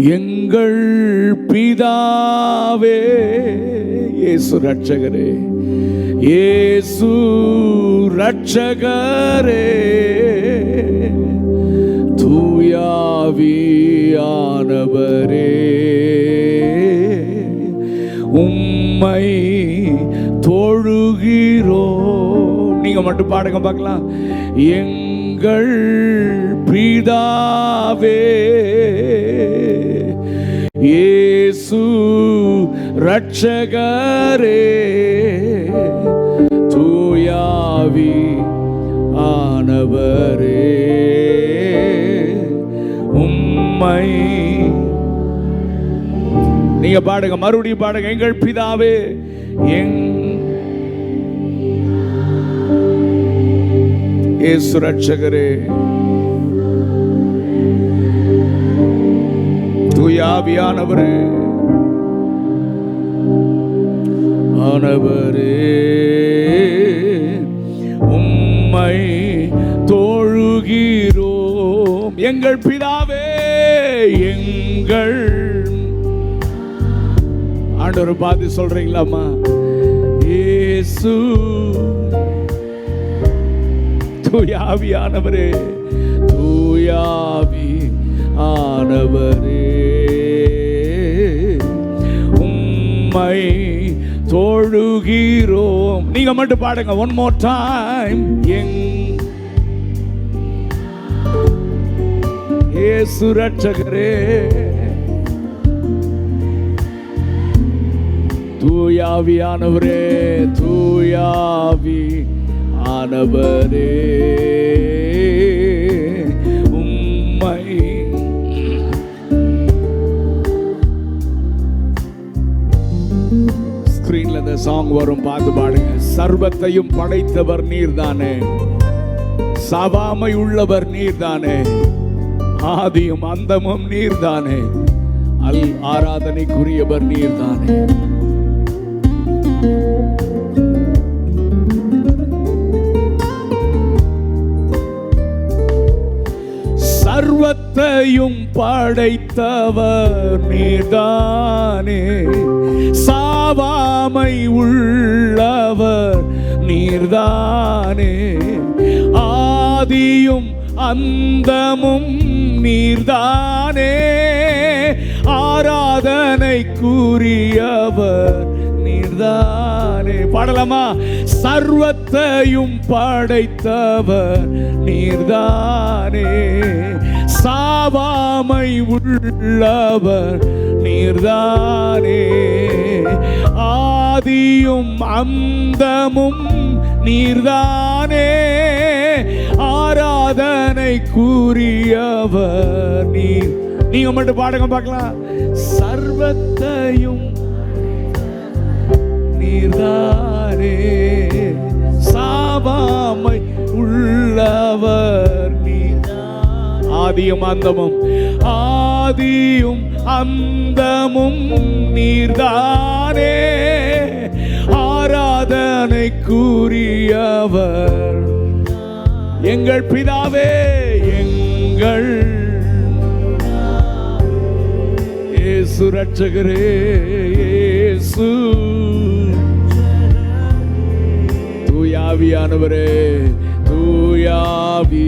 எங்கள் பிதாவே இயேசு ரட்சகரே இயேசு ரட்சகரே தூயாவியானவரே உம்மை தொழுகிறோ. நீங்க மட்டும் பாடுங்க பார்க்கலாம். எங்கள் பிதாவே இயேசு ரட்சகரே தூயாவி ஆனவரே உம்மை. நீங்க பாடுங்க மறுபடியும் பாடுங்க எங்கள் பிதாவே எங் ஏசு ரட்சகரே தூயாவியானவரே ஆனவரே. உம்மை தோழுகிறோம். எங்கள் பிதாவே எங்கள். ஆண்டவர் பார்த்து சொல்றீங்களாம்மா? இயேசு தூயாவியானவரே தூயாவி ஆனவரே உம்மை தொழுகிறோம். நீங்க மட்டும் பாடுங்க ஒன் மோர் டைம் எங் இயேசு ரட்சகரே தூயாவியானவரே தூயாவி ஆனவரே சாங் வரும் பார்த்து பாடுங்க. சர்வத்தையும் படைத்தவர் நீர் தானே சவாமை உள்ளவர் நீர் தானே ஆதியும் அந்தமும் நீர்தானே. அல் ஆராதனைக்குரியவர் நீர்தானே. சர்வத்தையும் படைத்தவர் நீர்தானே. சாவாமை உள்ளவர் நீர்தானே. ஆதியும் அந்தமும் நீர்தானே. ஆராதனைக்குரியவர் நீர்தானே. பாடலாமா? சர்வத்தையும் படைத்தவர் நீர்தானே. சாவாமை உள்ளவர் நீர்தானே. ஆதியும் அந்தமும் நீர்தானே. கூறியவர் நீர். நீங்க மட்டும் பாடுங்க பார்க்கலாம். சர்வத்தையும் நீர்தானே. சாவாமை உள்ளவர் ஆதியும் அந்தமும் ஆதியும் அந்தமும் நீர்தானே. ஆராதனை கூறியவர் எங்கள் பிதாவே எங்கள் இயேசு ரட்சகரே இயேசு. தூயாவியானவரே தூயாவியானவரே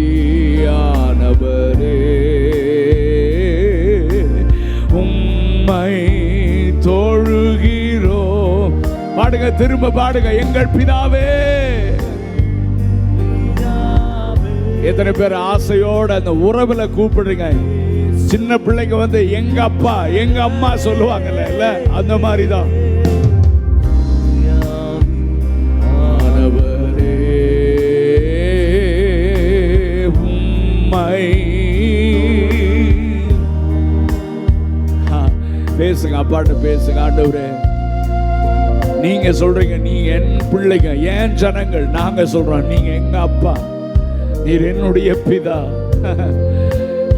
பாடுங்க திரும்ப பாடுங்க எங்கள் பிதாவே. எத்தனை பேர் ஆசையோட அந்த உறவுல கூப்பிடுறீங்க? சின்ன பிள்ளைங்க வந்து எங்க அப்பா எங்க அம்மா சொல்லுவாங்கல்ல இல்ல? அந்த மாதிரி தான் பேசுங்க அப்பாட்ட பேசுங்க ஆண்டவரே. நீங்க சொல்றீங்க நீ என் பிள்ளைங்க ஏன் ஜனங்கள் நாங்க சொல்றோம். நீங்க எங்க அப்பா? நீர் என்னுடைய பிதா.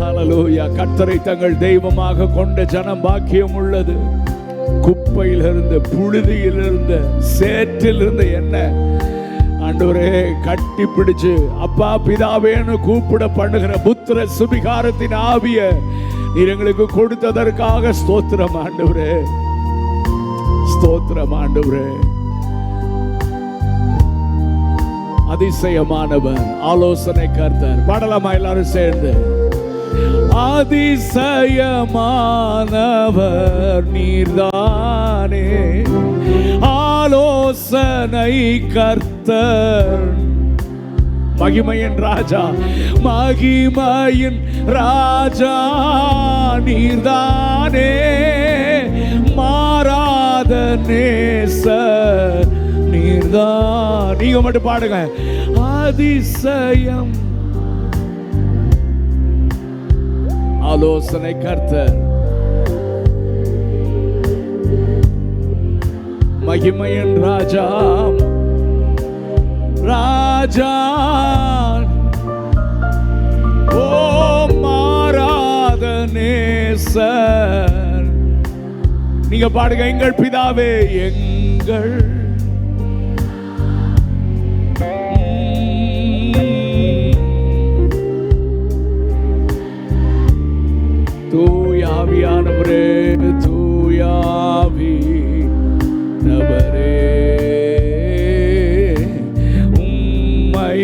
ஹalleluya. கர்த்தரை தங்கள் தெய்வமாக கொண்ட ஜனம் பாக்கியம் உள்ளது. குப்பையிலிருந்து புழுதியிலிருந்து சேற்றிலிருந்து என்ன? ஆண்டவரே கட்டி பிடிச்சு அப்பா பிதாவேன்னு கூப்பிட பண்ணுகிற புத்திர சுபிகாரத்தின் ஆவிய நீர் எங்களுக்கு கொடுத்ததற்காக ஸ்தோத்திரம் ஆண்டவரே. ஸ்தோத்திரம் ஆண்டவரே. அதிசயமானவர் ஆலோசனை கர்த்தர். பாடலாமா எல்லாரும் சேர்ந்து? அதிசயமானவர் நீர்தானே. ஆலோசனை கர்த்தர். மகிமையின் ராஜா மகிமையின் ராஜா நீர்தானே. மாறாத நேச நீர்தான். நீங்க மட்டும் பாடுங்க. அதிசயம். ஆலோசனை கர்த்தர். மகிமையின் ராஜா ராஜா ஓ மாறாத நேசர். நீங்க பாடுங்க எங்கள் பிதாவே எங்கள். தூயாவியானவரே தூயாவி நபரே உம்மை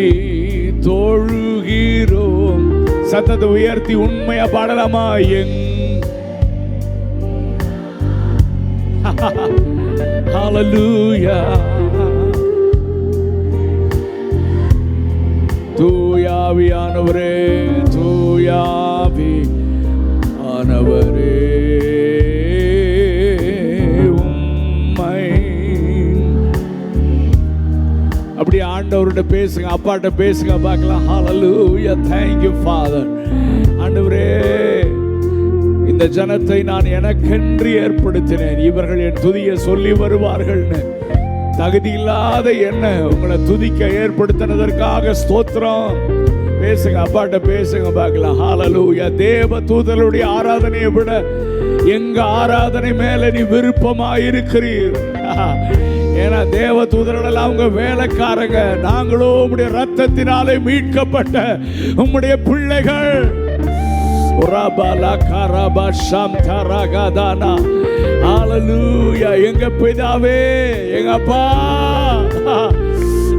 தொழுகிறோம். சத்தத்தை உயர்த்தி உண்மையா பாடலாமா? எங் Hallelujah. தூயாவியானவரே தூயாவி ஆனவரே உம்மை. அப்படி ஆண்டவர்கிட்ட பேசுங்க அப்பாட்ட பேசுங்க பார்க்கலாம். ஹாலலூயா தேங்க்யூ ஃபாதர் ஆண்டவரே இந்த ஜனத்தை நான் எனக்கென்று ஏற்படுத்தினேன். இவர்கள் என் துதியை சொல்லி வருவார்கள்னு. தகுதி இல்லாத என்ன உங்களை துதிக்க ஏற்படுத்தினதற்காக ஸ்தோத்திரம். பேசுங்க அப்பாட்ட பேசுங்க பார்க்கலாம். ஹாலலூயா தேவ தூதருடைய ஆராதனையை விட எங்க ஆராதனை மேல நீ விருப்பமா இருக்கிறீர் ஏன்னா தேவ தூதர்கள் அவங்க வேலைக்காரங்க. நாங்களும் உங்களுடைய ரத்தத்தினாலே மீட்கப்பட்ட உம்முடைய பிள்ளைகள். எங்க பிதாவே எங்க அப்பா.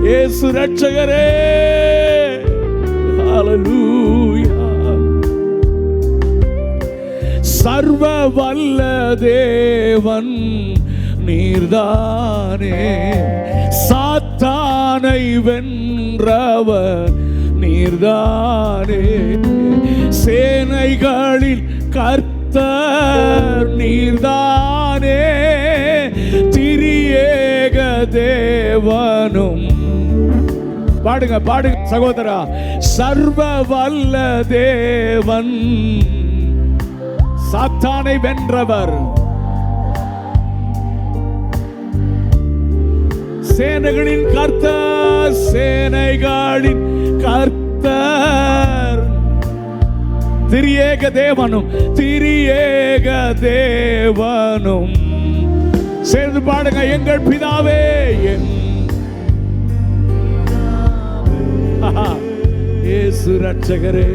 இயேசு ரட்சகரே ஹalleluya சர்வ வல்ல தேவன் நீர்தானே. சாத்தானை வென்றவர் நீர்தானே? சேனைகளில் கர்த்த நீர்தானே? திரியேக தேவனும். பாடுங்க பாடுங்க சகோதரா. சர்வ வல்ல தேவன். சாத்தானை வென்றவர். சேனைகளின் கர்த்த சேனைகளின் கர்த்தர் திரியேக தேவனும் திரியேக தேவனும். சேர்ந்து பாடுங்க எங்கள் பிதாவே என் இயேசு ரட்சகரே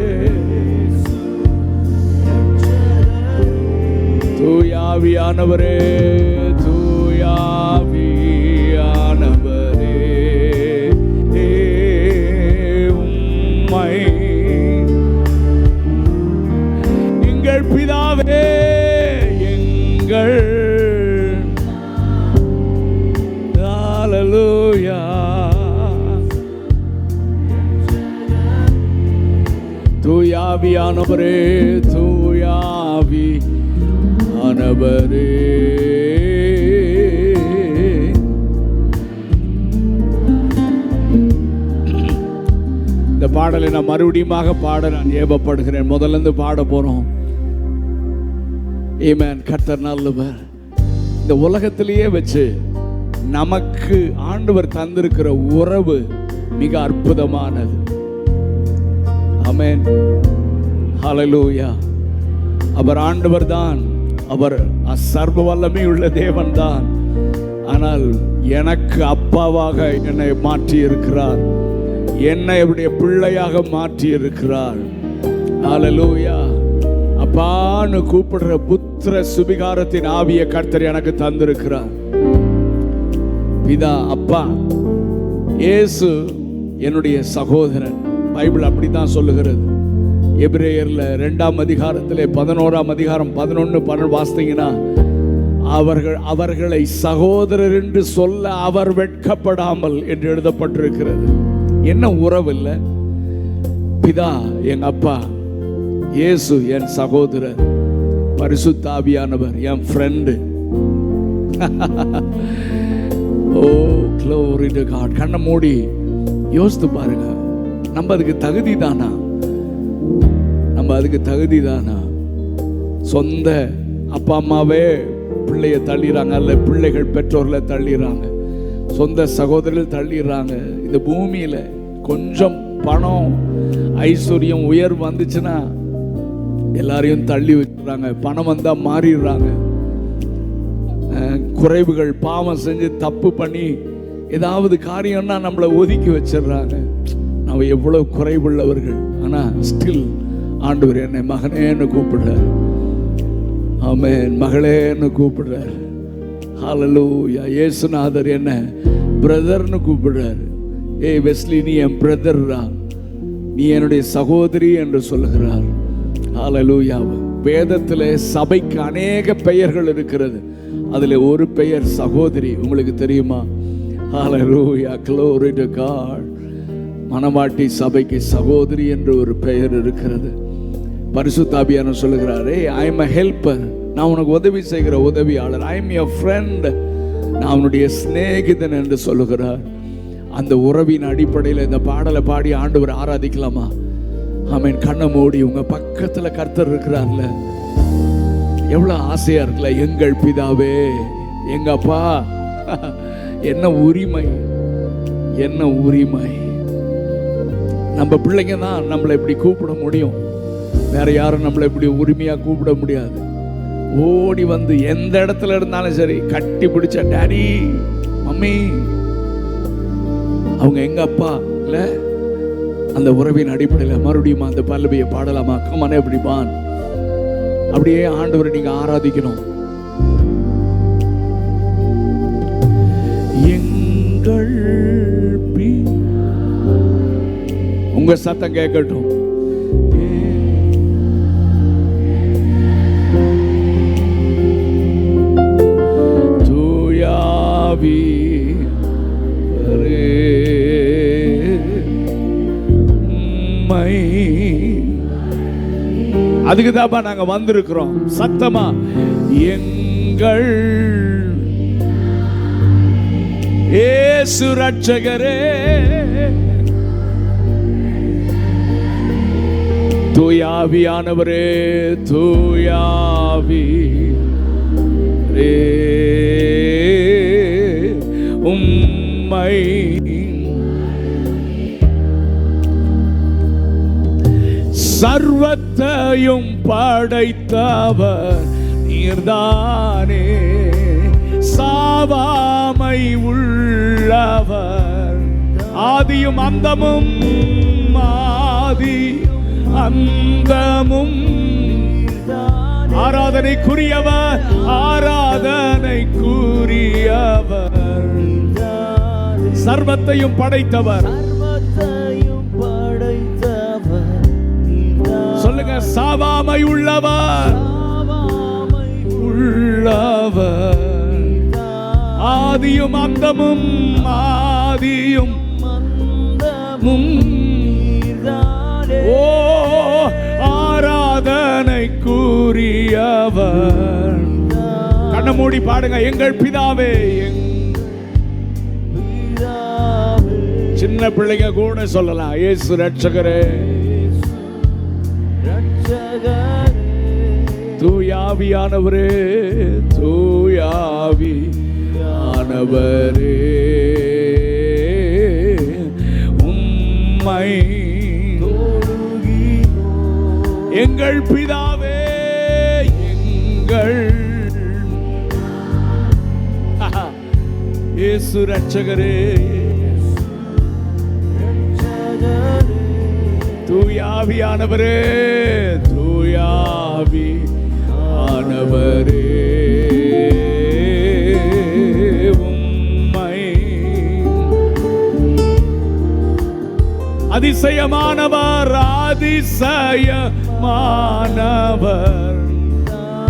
தூயாவியானவரே உம்மை எங்கள் பிதாவே எங்கள் ஹalleluya. தூயாவியானவரே தூயாவி ஆனவரே பாடலை நான் மறுபடியுமாக பாட நான் ஏவப்படுகிறேன். முதல்ல இருந்து பாட போறோம். ஏமேன் கர்த்தர் நல்லவர். இந்த உலகத்திலேயே வச்சு நமக்கு ஆண்டவர் தந்திருக்கிற உறவு மிக அற்புதமானது. அமேன் ஹalleluya அவர் ஆண்டவர் தான். அவர் சர்வ வல்லமை உள்ள தேவன் தான். ஆனால் எனக்கு அப்பாவாக என்னை மாற்றி இருக்கிறார் என்னை அவருடைய பிள்ளையாக மாற்றி இருக்கிறார் அப்பான்னு கூப்பிடுற புத்திர சுபிகாரத்தின் ஆவிய கர்த்தர் எனக்கு தந்திருக்கிறார். பிதா அப்பா இயேசு என்னுடைய சகோதரன். பைபிள் அப்படித்தான் சொல்லுகிறது. எபிரேயர்ல ரெண்டாம் அதிகாரத்தில் பதினோராம் அதிகாரம் பதினொன்று பன்னெண்டு வாசித்தீங்கன்னா அவர்கள் அவர்களை சகோதரர் என்று சொல்ல அவர் வெட்கப்படாமல் என்று எழுதப்பட்டிருக்கிறது. என்ன உறவு இல்லை பிதா எங்க அப்பா இயேசு என் சகோதரர் பரிசுத்தாவியானவர் என் friend oh glory to God கண்ணை மூடி யோசித்து பாருங்க. நம்ம அதுக்கு தகுதி தானா நம்ம அதுக்கு தகுதி தானா சொந்த அப்பா அம்மாவே பிள்ளைய தள்ளிடுறாங்க. அல்ல பிள்ளைகள் பெற்றோர்களை தள்ளிடுறாங்க. சொந்த சகோதரர்கள் தள்ளிடுறாங்க. இந்த பூமியில கொஞ்சம் பணம் ஐஸ்வர்யம் உயர்வு வந்துச்சுன்னா எல்லாரையும் தள்ளி வச்சுறாங்க பணம் வந்தால் மாறிடுறாங்க. குறைவுகள் பாவம் செஞ்சு தப்பு பண்ணி ஏதாவது காரியம்னா நம்மளை ஒதுக்கி வச்சிடுறாங்க. நம்ம எவ்வளவு குறைவுள்ளவர்கள். ஆனால் ஸ்டில் ஆண்டவர் என்னை மகனேன்னு கூப்பிடுறாரு. ஆமேன். மகளேன்னு கூப்பிடுறாரு. ஹாலலூயா இயேசுநாதர் என்ன பிரதர்னு கூப்பிடுறாரு. ஏய் வெஸ்லி நீ என் பிரதர்ரா நீ என்னுடைய சகோதரி என்று சொல்லுகிறார். ஹalleluya வேதத்தில் சபைக்கு அநேக பெயர்கள் இருக்கிறது. அதில் ஒரு பெயர் சகோதரி. உங்களுக்கு தெரியுமா? ஹalleluya glory to God. மணவாட்டி சபைக்கு சகோதரி என்று ஒரு பெயர் இருக்கிறது. பரிசுத்தாபியான சொல்லுகிறாரே ஐ எம் அ ஹெல்ப்பர் நான் உனக்கு உதவி செய்கிற உதவியாளர். ஐ எம் யுவர் ஃப்ரெண்ட் நான் அவனுடைய சிநேகிதன் என்று சொல்லுகிறார். அந்த உறவின் அடிப்படையில் இந்த பாடலை பாடி ஆண்டவர் ஆராதிக்கலாமா? ஆமீன். கண்ணை மூடி உங்க பக்கத்துல கர்த்தர் இருக்கிறார்ல. எவ்வளவு ஆசையா இருக்குல்ல எங்கள் பிதாவே எங்க அப்பா. என்ன உரிமை என்ன உரிமை. நம்ம பிள்ளைங்க தான் நம்மளை இப்படி கூப்பிட முடியும். வேற யாரும் நம்மளை இப்படி உரிமையா கூப்பிட முடியாது. ஓடி வந்து எந்த இடத்துல இருந்தாலும் சரி கட்டி பிடிச்ச டேடி மம்மி அவங்க எங்க அப்பா இல்லை அந்த உறவின் அடிப்படையில் மறுபடியும் அந்த பல்லவியை பாடலாமா? கமனே பிடிப்பான் அப்படியே ஆண்டவரை நீங்க ஆராதிக்கணும். எங்கள் உங்க சத்தம் கேட்கட்டும். தூயாவி அதுக்கு தாப்பா நாங்க வந்திருக்கிறோம். சத்தமா எங்கள் ஏசு ரட்சகரே தூயாவியானவரே தூயாவி ரே உம்மை சர்வத்தையும் படைத்தவர் நீர்தானே. சாவாமை உள்ளவர். ஆதியும் அந்தமும் ஆதி அந்தமும். ஆராதனைக்குரியவர் ஆராதனைக்குரியவர். சர்வத்தையும் படைத்தவர். சாவாமை உள்ளவர் உள்ளவர். ஆதியும் அந்தமும் ஆதியும் நீர்தானே. ஓ ஆராதனைக்குரியவர் கண்ணை மூடி பாடுங்க எங்கள் பிதாவே. சின்ன பிள்ளைங்க கூட சொல்லலாம் ரட்சகரே ரட்சகரே. ஆவியானவரே தூயாவி ஆனவரே உம்மை எங்கள் பிதாவே எங்கள் இயேசு ரட்சகரே தூயாவியானவரே தூயாவி உம்மை. அதிசயமானவர் அதிசயமானவர்.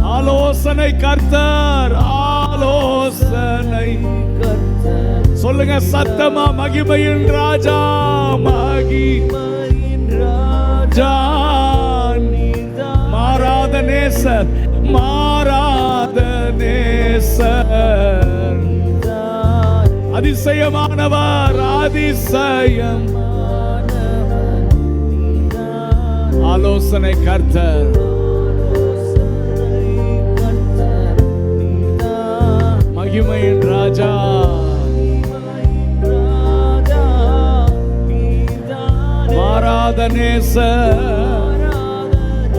ஆலோசனை கர்த்தர் ஆலோசனை கர்த்தர். சொல்லுங்க சத்தமா மகிமையின் ராஜா மகி மகிமையின் ராஜா. மாறாத நேசர் மாறாத நேசர் அதிசயமானவர் அதிசயம். ஆலோசனை கர்த்தர். ஆலோசனை மகிமையின் ராஜா. மாறாத நேசர்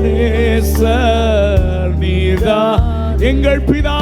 நேசர் நீதா எங்கள் பிதா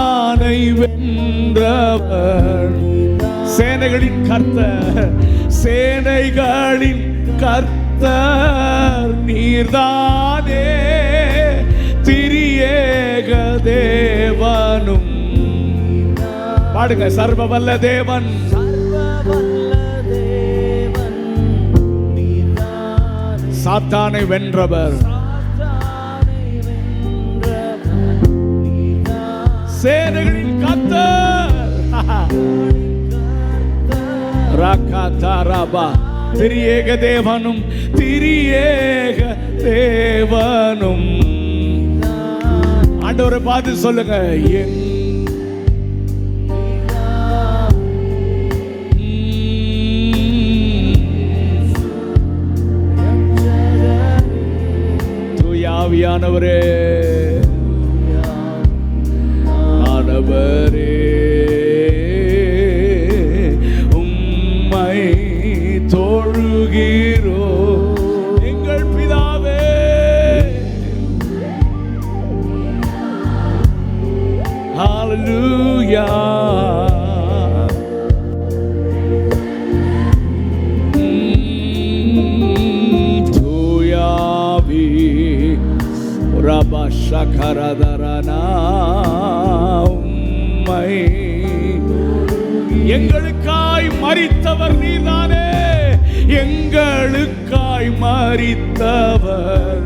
சாத்தானை வென்றவர். சேனைகளின் கர்த்தர் சேனைகளின் கர்த்தர் நீர்தானே திரியேக தேவனும். பாடுங்க சர்வவல்ல தேவன். சாத்தானை வென்றவர். சேனைகளின் கர்த்தர் ராகாதாராபா திரியேக தேவனும் திரியேக தேவனும். ஆண்டவரை பார்த்து சொல்லுங்க எங் எங்களுக்காய் மறித்தவர்.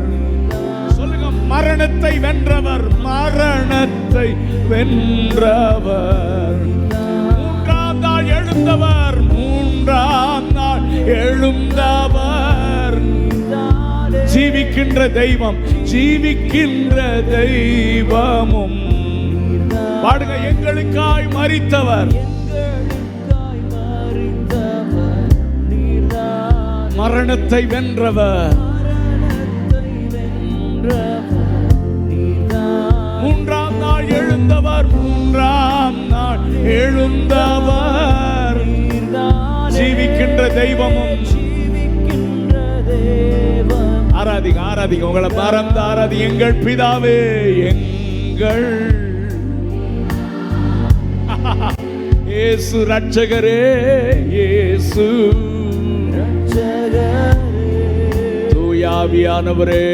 சொல்லுங்க மரணத்தை வென்றவர் மரணத்தை வென்றவர். மூன்றாம் நாள் எழுந்தவர் மூன்றாம் நாள் எழுந்தவர். ஜீவிக்கின்ற தெய்வம் ஜீவிக்கின்ற தெய்வமும். பாடுங்க எங்களுக்காய் மறித்தவர். மரணத்தை வென்றவர். மூன்றாம் நாள் எழுந்தவர் மூன்றாம் நாள் எழுந்தவர். ஜீவிக்கின்ற தெய்வமும் ஆராதிங்க ஆராதிங்க உங்களை மறந்து ஆராதி எங்கள் பிதாவே எங்கள். இயேசு ரட்சகரே இயேசு தூயாவியானவரே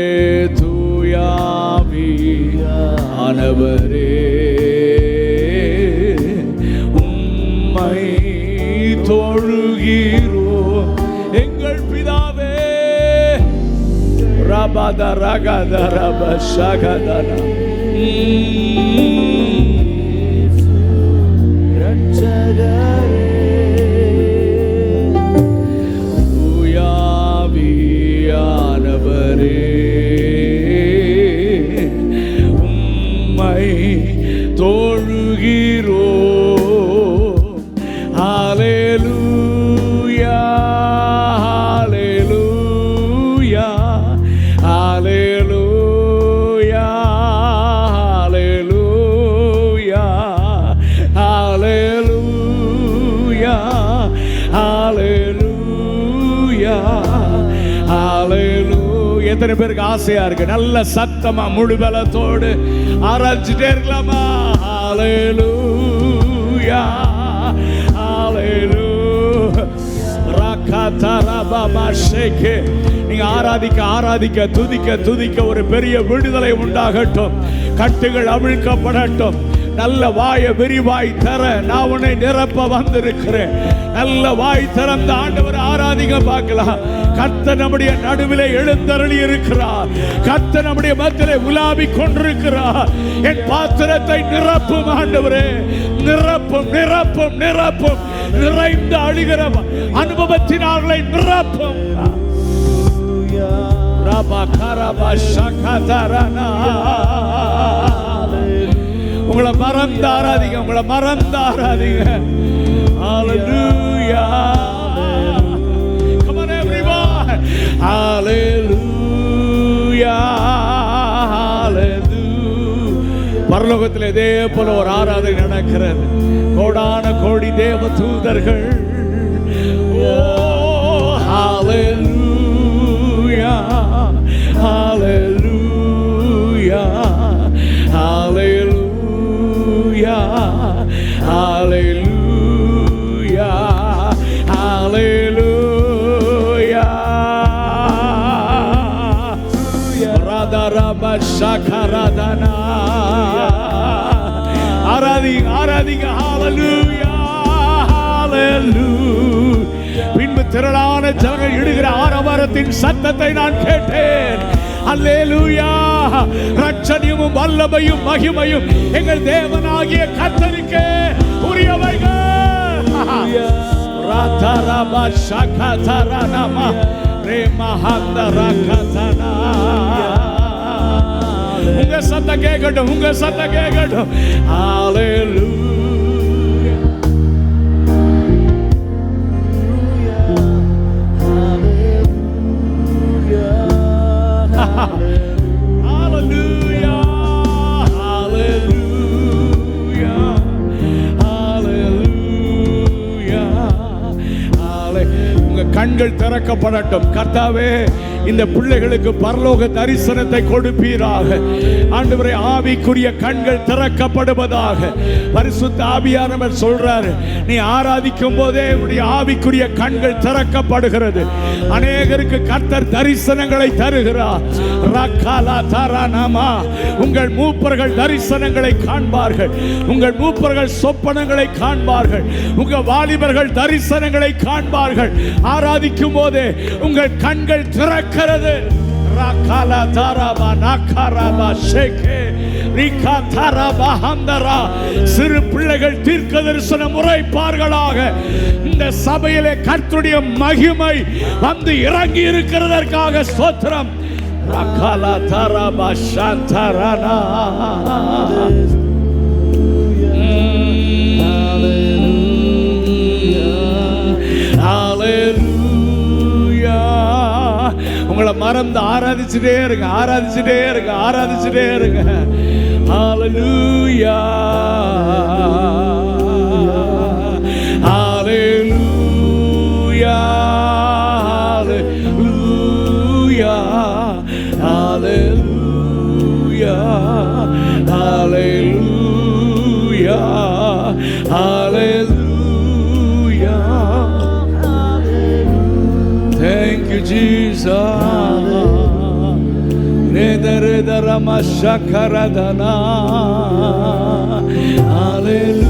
தூயாவி ஆனவரே. உம்மை தொழுகிறோ எங்கள் பிதாவே. ரபத ரகத ரப சகதன தூயாவியானவரே தோழுகிறோ ஹalleluya ஹalleluya ஹalleluya ஹalleluya ஹalleluya ஹalleluya ஹalleluya எத்தனை பேருக்கு ஆசையா இருக்கு நல்ல சத்தமா முழு பலத்தோடு ஆராய்ச்சிட்டே இருக்கலாமா ஹalleluya ஹalleluya ரகதரபபா ஷேகே. நீங்க ஆராதிக்க ஆராதிக்க துதிக்க துதிக்க ஒரு பெரிய விடுதலை உண்டாகட்டும். கட்டுகள் அவிழ்க்கப்படட்டும். நல்ல வாய விரிவாய் தர நான் உன்னை நிரப்ப வந்திருக்கிறேன். நல்ல வாய் திறந்த ஆண்டவர் ஆராதிக்க பார்க்கலாம். கத்த நம்முடைய நடுவிலே எழுந்தருளி இருக்கிறார். கத்த நம்முடைய மத்தியிலே உலாவி கொண்டிருக்கிறார். என் பாத்திரத்தை நிரப்பும் ஆண்டவரே. நிரப்பும் நிரப்பும் நிரப்பும். நிறைந்து அழுகிற அனுபவத்தினார்களை நிரப்பும். ரபா கரபா ஷகதரனா. உங்களை மறந்து ஆராதிங்க உங்களை மறந்து ஆராதிங்க Hallelujah. Come on everyone. Hallelujah. பரலோகத்தில் இதே போல ஒரு ஆராதனை நடக்கிறது கோடான கோடி தேவ தூதர்கள் ஓ திரளான ஜனங்கள் இடுகிற ஆரவாரத்தின் சத்தத்தை நான் கேட்டேன். அல்லேலூயா. ரட்சணியமும் வல்லமையும் மகிமையும் எங்கள் தேவனாகிய கர்த்தருக்கே உரியவைகள். ராதரப சகதரனமா ரேமஹந்தரகதனா உங்க சத்தம் கேட்கட்டும் உங்க சத்தம் கேட்கட்டும். ஹalleluya கண்கள் திறக்கப்படட்டும். கர்த்தாவே இந்த பிள்ளைகளுக்கு பரலோக தரிசனத்தை கொடுப்பீராக. ஆண்டவரை ஆவிக்குரிய கண்கள் திறக்கப்படுவதாக பரிசுத்த ஆவியானவர் சொல்றாரு. நீ ஆராதிக்கும் போதே உன்னுடைய ஆவிக்குரிய கண்கள் திறக்கப்படுகிறது. அநேகருக்கு கர்த்தர் தரிசனங்களை தருகிறார். ரக்காலா தரானாமா உங்கள் மூப்பர்கள் தரிசனங்களை காண்பார்கள். உங்கள் மூப்பர்கள் சொப்பனங்களை காண்பார்கள். உங்கள் வாலிபர்கள் தரிசனங்களை காண்பார்கள். ஆராதிக்கும் போதே உங்கள் கண்கள் இருக்கிறது ரக்காலா தாராபா நாக்காராபா ஷேகே ரிகா தாராபா ஹந்தரா சிறு பிள்ளைகள் தீர்க்க தரிசனம் முறைப்பார்களாக இந்த சபையிலே கர்த்துடைய மகிமை வந்து இறங்கி இருக்கிறதற்காக ஸ்தோத்திரம். ரக்காலா தாராபா சாந்தரானா உங்களை மறந்து ஆராதிச்சுட்டே இருங்க ஆராதிச்சுட்டே இருங்க ஆராதிச்சுட்டே இருங்க Hallelujah. Shakaradana. Hallelujah.